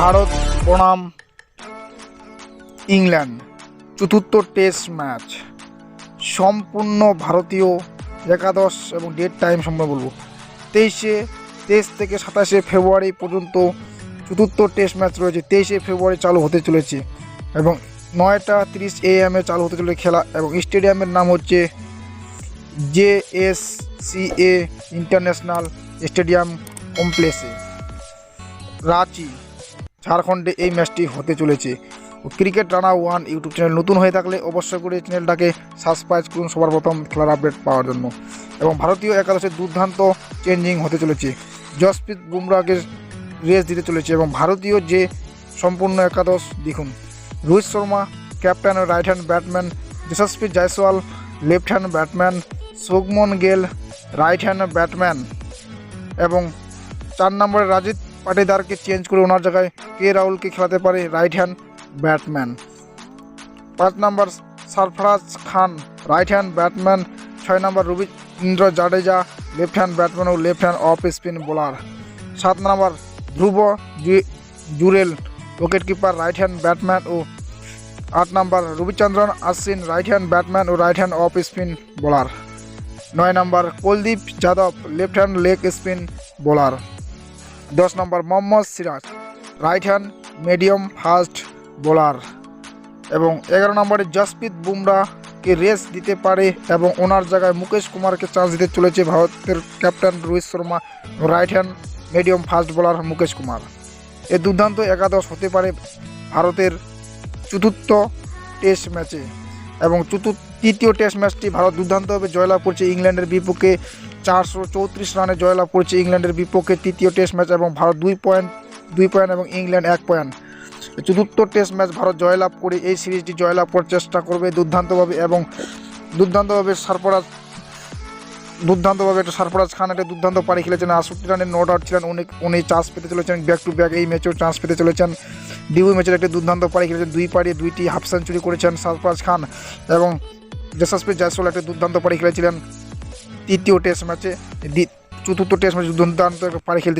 ভারত বনাম ইংল্যান্ড, চতুর্থ test match সম্পূর্ণ ভারতীয় একাদশ এবং ডেট টাইম সম্পর্কে বলব। তেইশে তেইশ থেকে সাতাশে ফেব্রুয়ারি পর্যন্ত চতুর্থ টেস্ট ম্যাচ রয়েছে। তেইশে ফেব্রুয়ারি চালু হতে চলেছে এবং নয়টা তিরিশ এ এমে চালু হতে চলেছে খেলা এবং স্টেডিয়ামের নাম হচ্ছে J S C A international stadium কমপ্লেক্সে রাঁচি ঝাড়খণ্ডে এই ম্যাচটি হতে চলেছে। Cricket Rana one YouTube channel নতুন হয়ে থাকলে অবশ্যই করে চ্যানেলটাকে সাবস্ক্রাইব করুন সবার প্রথম খেলার আপডেট পাওয়ার জন্য। এবং ভারতীয় একাদশের দুর্দান্ত চেঞ্জিং হতে চলেছে। জসপ্রীত বুমরাকে রেস দিতে চলেছে এবং ভারতীয় যে সম্পূর্ণ একাদশ, দেখুন, রোহিত শর্মা ক্যাপ্টেন ও right hand batsman Yashasvi Jaiswal left hand batsman Shubman Gill right hand Batman এবং চার নম্বরে রাজিত পাটিদারকে চেঞ্জ করে ওনার জায়গায় কে রাহুলকে খেলাতে পারে রাইট হ্যান্ড ব্যাটম্যান পাঁচ নম্বর Sarfaraz Khan right hand batsman ছয় নম্বর Ravindra Jadeja left hand batsman ও left hand off spin bowler সাত নম্বর Dhruv Jurel wicket keeper right hand batsman ও আট নম্বর Ravichandran Ashwin right hand batsman ও right hand off spin bowler নয় নম্বর Kuldeep Yadav left hand leg spin bowler দশ নম্বর Mohammed Siraj right hand medium fast bowler এবং এগারো নম্বরে Jasprit বুমরাকে race দিতে পারে এবং ওনার জায়গায় মুকেশ কুমারকে চান্স দিতে চলেছে ভারতের captain Rohit Sharma right hand medium fast bowler Mukesh Kumar. এ দুর্দান্ত একাদশ হতে পারে ভারতের চতুর্থ টেস্ট ম্যাচে এবং চতুর্থ, তৃতীয় টেস্ট ম্যাচটি ভারত দুর্দান্তভাবে জয়লাভ করছে ইংল্যান্ডের বিপক্ষে চারশো চৌত্রিশ রানে জয়লাভ করেছে ইংল্যান্ডের বিপক্ষে তৃতীয় টেস্ট ম্যাচ এবং ভারত দুই পয়েন্ট দুই পয়েন্ট এবং ইংল্যান্ড এক পয়েন্ট। চতুর্থ টেস্ট ম্যাচ ভারত জয়লাভ করে এই সিরিজটি জয়লাভ করার চেষ্টা করবে দুর্দান্তভাবে এবং দুর্দান্তভাবে সরফরাজ, দুর্দান্তভাবে একটা সরফরাজ খান একটা দুর্দান্ত পাড়ি খেলেছেন। আটষট্টি রানের নোট আউট ছিলেন, উনি উনি চান্স পেতে চলেছেন ব্যাক টু ব্যাক এই ম্যাচেও চান্স পেতে চলেছেন। ডিবু ম্যাচের একটা দুর্দান্ত পাড়ি খেলেছেন, দুই পাড়িয়ে দুইটি হাফ সেঞ্চুরি করেছেন সরফরাজ খান এবং যশস্বী জয়সওয়াল একটা দুর্দান্ত পাড়ি খেলেছিলেন। তৃতীয় টেস্ট ম্যাচে চতুর্থ টেস্ট ম্যাচে দুর্দান্ত একটা পাড়ি খেলতে